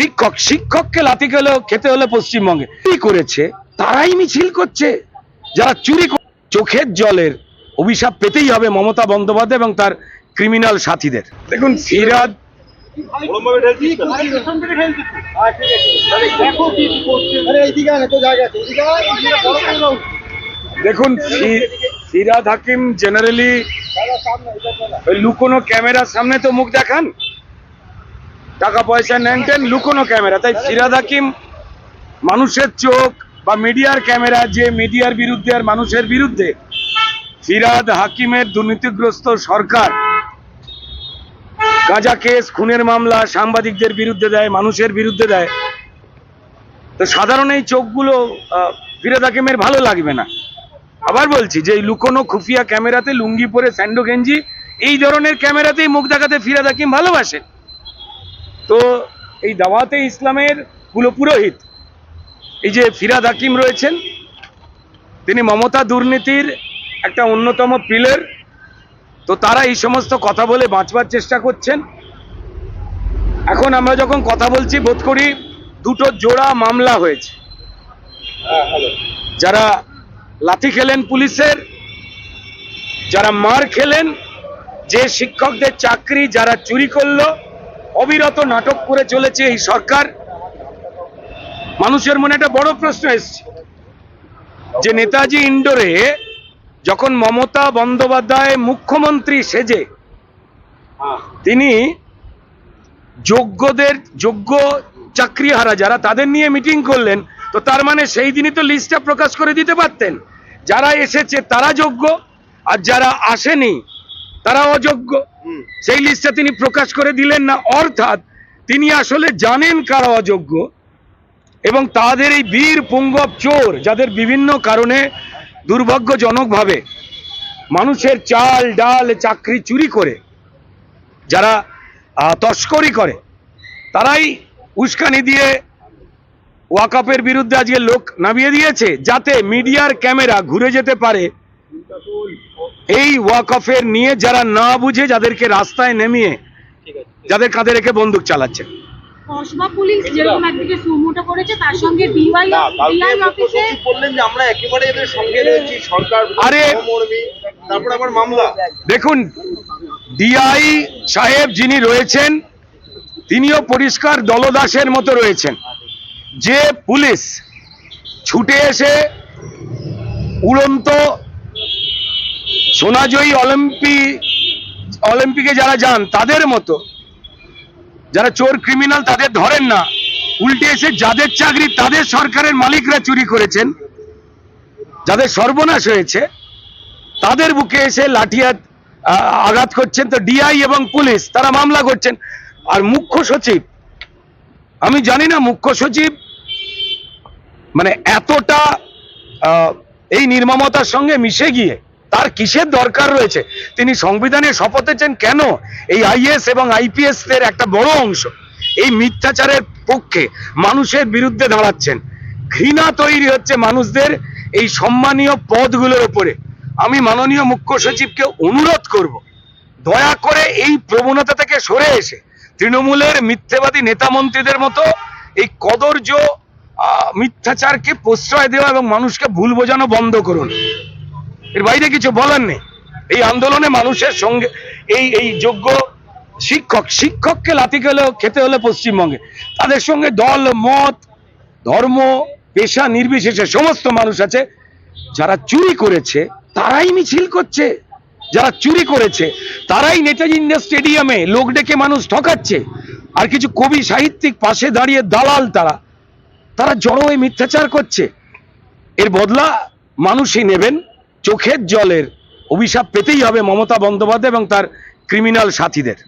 শিক্ষক, শিক্ষককে লাথি খেলে খেতে হলে পশ্চিমবঙ্গে। কি করেছে? তারাই মিছিল করছে। যারা চুরি চোখের জলের অভিশাপ পেতেই হবে মমতা বন্দ্যোপাধ্যায় এবং তার ক্রিমিনাল সাথীদের। দেখুন, ফিরাদ দেখুন ফিরাদ হাকিম জেনারেলি লুকোনো ক্যামেরার সামনে তো মুখ দেখান। টাকা পয়সা নেন লুকোনো ক্যামেরা। তাই ফিরাদ হাকিম, মানুষের চোখ বা মিডিয়ার ক্যামেরা যে মিডিয়ার বিরুদ্ধে আর মানুষের বিরুদ্ধে, ফিরাদ হাকিমের দুর্নীতিগ্রস্ত সরকার। গাঁজা কেস, খুনের মামলা সাংবাদিকদের বিরুদ্ধে দেয়, মানুষের বিরুদ্ধে দেয়। তো সাধারণ এই চোখগুলো ফিরাদ হাকিমের ভালো লাগবে না। আবার বলছি যে লুকোনো খুফিয়া ক্যামেরাতে লুঙ্গি পরে স্যান্ডো গেঞ্জি, এই ধরনের ক্যামেরাতেই মুখ দেখাতে ফিরাদ হাকিম ভালোবাসে। তো এই দাওয়াতে ইসলামের কুলপুরোহিত এই যে ফিরাদ হাকিম রয়েছেন, তিনি মমতা দুর্নীতির একটা অন্যতম পিলার তো তারা এই সমস্ত কথা বলে বাঁচবার চেষ্টা করছেন। এখন আমরা যখন কথা বলছি, বোধ করি দুটো জোড়া মামলা হয়েছে। যারা লাথি খেলেন পুলিশের, যারা মার খেলেন, যে শিক্ষকদের চাকরি যারা চুরি করল অবিরত নাটক করে চলেছে এই সরকার। মানুষের মনে একটা বড় প্রশ্ন এসছে। যে নেতাজি ইন্ডোরে যখন মমতা বন্দ্যোপাধ্যায় মুখ্যমন্ত্রী সেজে, তিনি যোগ্যদের, যোগ্য চাকরিহারা যারা, তাদের নিয়ে মিটিং করলেন, তো তার মানে সেই দিনই তো লিস্টটা প্রকাশ করে দিতে পারতেন। যারা এসেছে তারা যোগ্য, আর যারা আসেনি তারা অযোগ্য। সেই লিস্টটা তিনি প্রকাশ করে দিলেন না। অর্থাৎ তিনি আসলে জানেন কারা অযোগ্য এবং তাদের এই বীর পুঙ্গব চোর যাদের বিভিন্ন কারণে দুর্ভাগ্যজনকভাবে মানুষের চাল ডাল চাকরি চুরি করে যারা তস্করি করে তারাই উস্কানি দিয়ে ওয়াকাপের বিরুদ্ধে আজকে লোক নামিয়ে দিয়েছে যাতে মিডিয়ার ক্যামেরা ঘুরে যেতে পারে। এই ওয়াকফের নিয়ে যারা না বুঝে যাদেরকে রাস্তায় নেমিয়ে যাদের কাঁধে রেখে বন্দুক চালাচ্ছে। কসবা পুলিশ যেরকম একদিকে সুমোটো করেছে তার সঙ্গে ডিওয়াই ডিআই অফিসে বললেন যে আমরা একেবারে এদের সঙ্গে রয়েছি সরকার আরে- তারপর আবার মামলা। দেখুন ডিআই সাহেব যিনি রয়েছেন তিনিও পরিষ্কার দলদাসের মতো রয়েছেন। যে পুলিশ ছুটে এসে উড়ন্ত সোনাজয়ী অলিম্পিক অলিম্পিকে যারা যান, তাদের মতো, যারা চোর ক্রিমিনাল তাদের ধরেন না, উল্টে এসে যাদের চাকরি তাদের সরকারের মালিকরা চুরি করেছেন, যাদের সর্বনাশ হয়েছে, তাদের বুকে এসে লাঠিয়াত আঘাত করছেন তো ডিআই এবং পুলিশ, তারা মামলা করছেন। আর মুখ্য সচিব, আমি জানি না মুখ্য সচিব মানে এতটা এই নির্মমতার সঙ্গে মিশে গিয়ে তার কিসের দরকার রয়েছে? তিনি সংবিধানে শপথেছেন কেন? এই আইএস এবং আইপিএস এর একটা বড় অংশ। এই মিথ্যাচারের পক্ষে মানুষের বিরুদ্ধে দাঁড়াচ্ছেন। ঘৃণা তৈরি হচ্ছে মানুষদের এই সম্মানীয় পদগুলোর উপরে। আমি মাননীয় মুখ্য সচিবকে অনুরোধ করব, দয়া করে এই প্রবণতা থেকে সরে এসে তৃণমূলের মিথ্যেবাদী নেতা মন্ত্রীদের মতো এই কদর্য মিথ্যাচারকে প্রশ্রয় দেওয়া এবং মানুষকে ভুল বোঝানো বন্ধ করুন। এর বাইরে কিছু বলার নেই। এই আন্দোলনে মানুষের সঙ্গে এই এই যোগ্য শিক্ষক, শিক্ষককে লাথি খেলে খেতে হলে পশ্চিমবঙ্গে। তাদের সঙ্গে দল, মত, ধর্ম, পেশা নির্বিশেষে সমস্ত মানুষ আছে, যারা চুরি করেছে, তারাই মিছিল করছে। যারা চুরি করেছে, তারাই নেতাজি ইন্ডিয়া স্টেডিয়ামে লোক ডেকে মানুষ ঠকাচ্ছে। আর কিছু কবি সাহিত্যিক পাশে দাঁড়িয়ে দালাল তারা। তারা জড়ো হয়ে মিথ্যাচার করছে। এর বদলা মানুষই নেবেন। চোখের জলের অভিশাপ পেতেই হবে মমতা বন্দ্যোপাধ্যায় এবং তার ক্রিমিনাল সাথীদের।